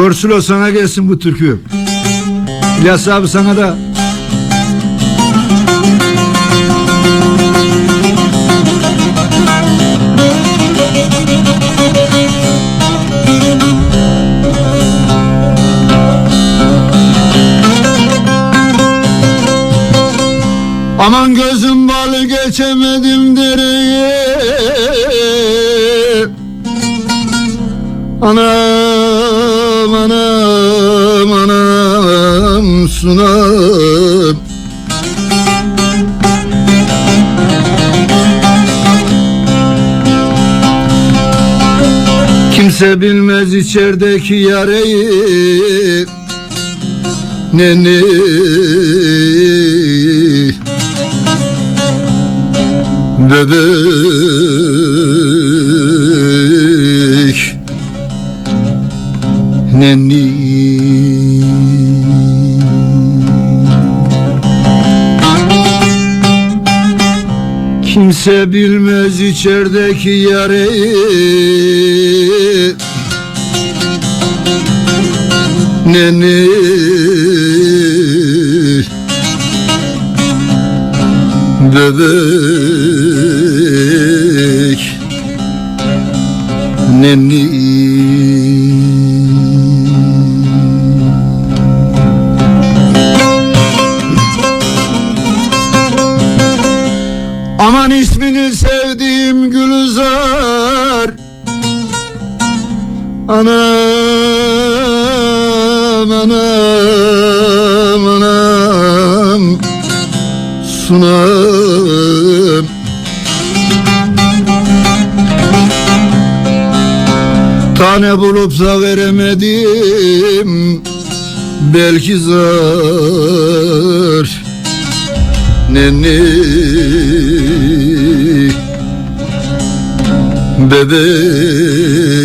Korsulo sana gelsin bu türkü. İlyas abi sana da. Aman gözüm balı geçemedim dereye Anam sunam Kimse bilmez içerideki yareyi. Neni. Bebek Nenni Kimse bilmez içerideki yareyi Nenni Bebek. Nenni İsmini sevdiğim Gülizar. Anam anam anam. Sunam Tane bulup da veremedim. Belki zar. Nenni Bebek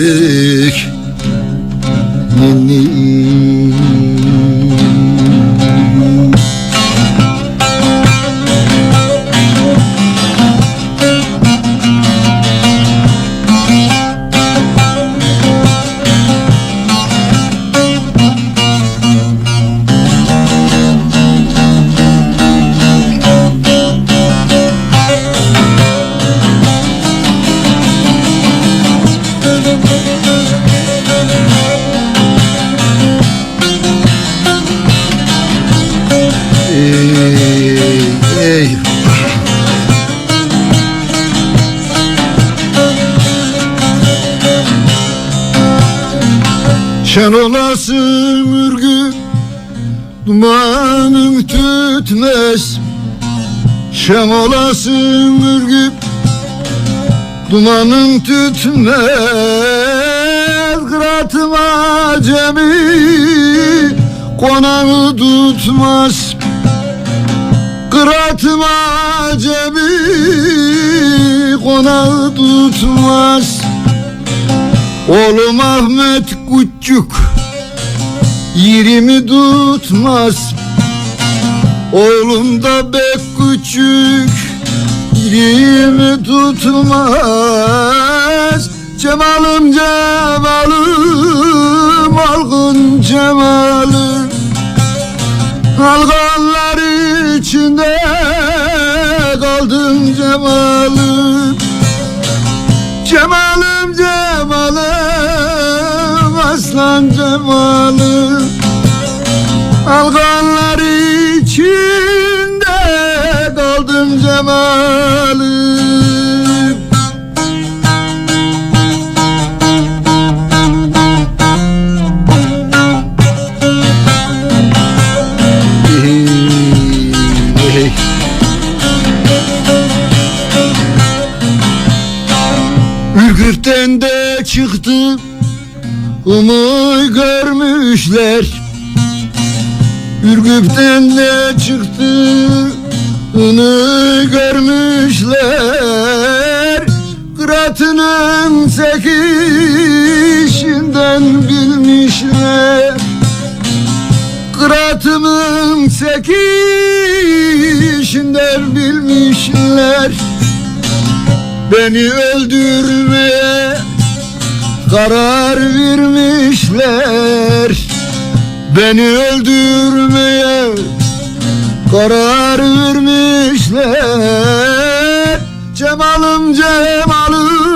Şen olasın ürgü Dumanın tütmez Kıratım acemi Konağı tutmaz Kıratım acemi Konağı tutmaz. Oğlum Ahmet Küçük Yerimi tutmaz Oğlum da bek küçük Yerimi tutmaz. Cemalım cemalım Algın cemalım. Alganlar içinde kaldım cemalım. Cemalım cemalım aslan cemalım. Alganlar içinde hey. Ürgüp'ten de çıktı. Umuy görmüşler. Ürgüp'ten de çıktı Onu görmüşler Kıratının sekişinden bilmişler. Kıratımın sekişinden bilmişler. Beni öldürmeye karar vermişler. Beni öldürmeye karar vermişler Cemalım Cemalım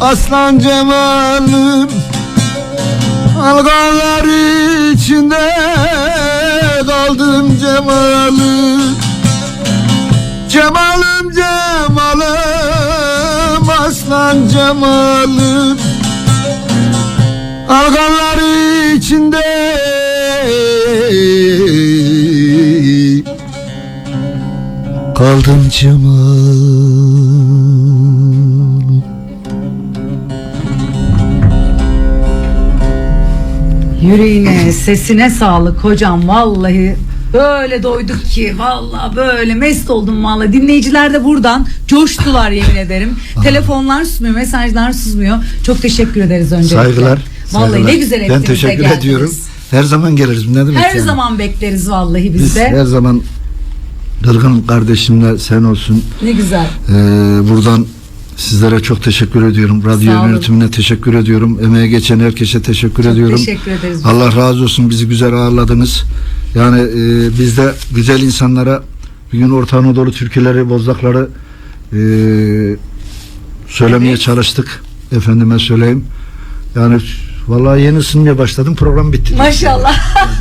Aslan Cemalım. Alganlar içinde kaldım Cemalım. Cemalım Cemalım Aslan Cemalım. Alganlar içinde Kaldım Cemal Yüreğine, sesine sağlık hocam vallahi. Böyle doyduk ki vallahi böyle mest oldum vallahi. Dinleyiciler de buradan coştular yemin ederim. Telefonlar susmuyor, mesajlar susmuyor. Çok teşekkür ederiz öncelikle. Saygılar. Vallahi saygılar. ne güzel Ben ettiniz de teşekkür ediyorum. Her zaman geliriz. Ne demek Her yani? zaman bekleriz vallahi biz, Biz de. her zaman Dırgın kardeşimle sen olsun. Ne güzel. Ee, buradan sizlere çok teşekkür ediyorum. Radyo yönetimine teşekkür ediyorum. Emeğe geçen herkese teşekkür Çok ediyorum. teşekkür ederiz. Allah razı olsun bizi güzel ağırladınız. Yani e, biz de güzel insanlara bir gün Orta Anadolu türküleri, bozdakları e, söylemeye Evet. çalıştık. Efendime söyleyeyim. Yani vallahi yeni ısınmaya başladım. Program bitti. Maşallah.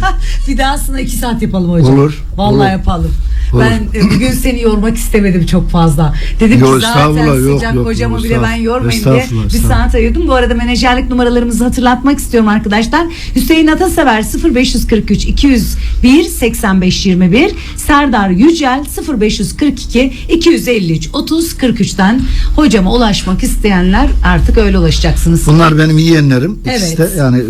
bir dahasına iki saat yapalım hocam. Olur, Vallahi olur. yapalım. Olur. Ben e, bugün seni yormak istemedim çok fazla. Dedim Yo, ki zaten yok, sıcak yok, hocamı yok, bile ben yormayayım diye bir saat ayırdım. Bu arada menajerlik numaralarımızı hatırlatmak istiyorum arkadaşlar. Hüseyin Atasever 0543 201 85 21 Serdar Yücel 0542 253 30 43'ten hocama ulaşmak isteyenler artık öyle ulaşacaksınız. Bunlar benim yeğenlerim. Evet, İkisi de yani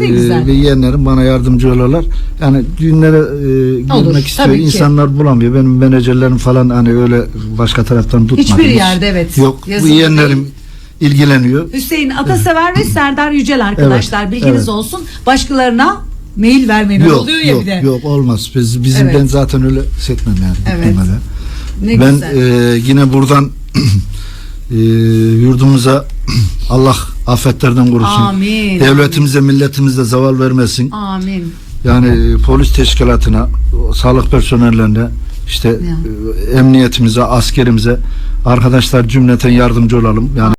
e, yeğenlerim bana yardımcı olurlar. Yani düğünlere e, Olur, girmek istiyor. tabii ki. İnsanlar bulamıyor. Benim menajerlerim falan hani öyle başka taraftan tutmadı. Hiçbir hiç. yerde evet, Yok. Bu yeğenlerim ilgileniyor. Hüseyin Atasever ve Serdar Yücel arkadaşlar Evet, bilginiz evet. olsun. Başkalarına mail vermeyin. Yok, oluyor ya yok, bir de. yok olmaz. Biz, bizim Evet. ben zaten öyle setmem yani. Evet. Ne ben güzel. e, yine buradan e, yurdumuza Allah afetlerden korusun. Amin. Devletimize, milletimize zaval vermesin. Amin. Yani polis teşkilatına, sağlık personellerine, işte e, emniyetimize, askerimize arkadaşlar cümleten yardımcı olalım. Yani